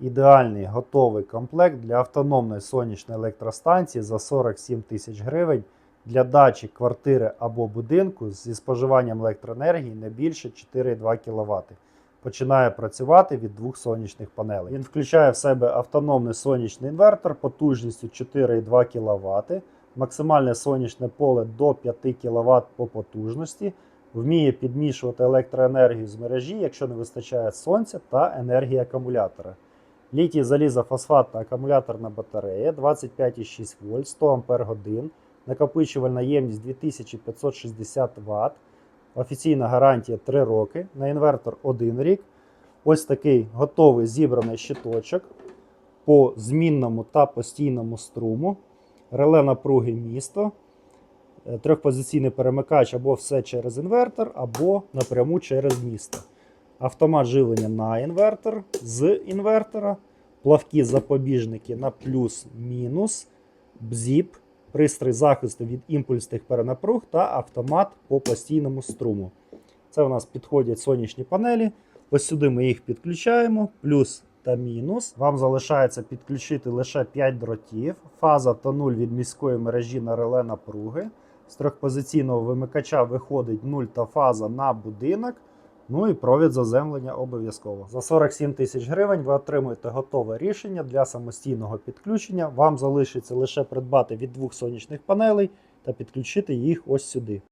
Ідеальний готовий комплект для автономної сонячної електростанції за 47 тисяч гривень для дачі, квартири або будинку зі споживанням електроенергії не більше 4,2 кВт. Починає працювати від двох сонячних панелей. Він включає в себе автономний сонячний інвертор потужністю 4,2 кВт, максимальне сонячне поле до 5 кВт по потужності, вміє підмішувати електроенергію з мережі, якщо не вистачає сонця та енергії акумулятора. Літій залізофосфатна акумуляторна батарея 25,6 В 100 Ах, накопичувальна ємність 2560 Вт, офіційна гарантія 3 роки, на інвертор 1 рік. Ось такий готовий зібраний щиточок по змінному та постійному струму, реле напруги місто, е, трьохпозиційний перемикач або все через інвертор, або напряму через місто. Автомат живлення на інвертор з інвертора, плавкі запобіжники на плюс-мінус, бзіп, пристрій захисту від імпульсних перенапруг та автомат по постійному струму. Це у нас підходять сонячні панелі. Ось сюди ми їх підключаємо, плюс та мінус. Вам залишається підключити лише 5 дротів, фаза та 0 від міської мережі на реле напруги. З трьохпозиційного вимикача виходить 0 та фаза на будинок. Ну і провід заземлення обов'язково. За 47 тисяч гривень ви отримуєте готове рішення для самостійного підключення. Вам залишиться лише придбати від двох сонячних панелей та підключити їх ось сюди.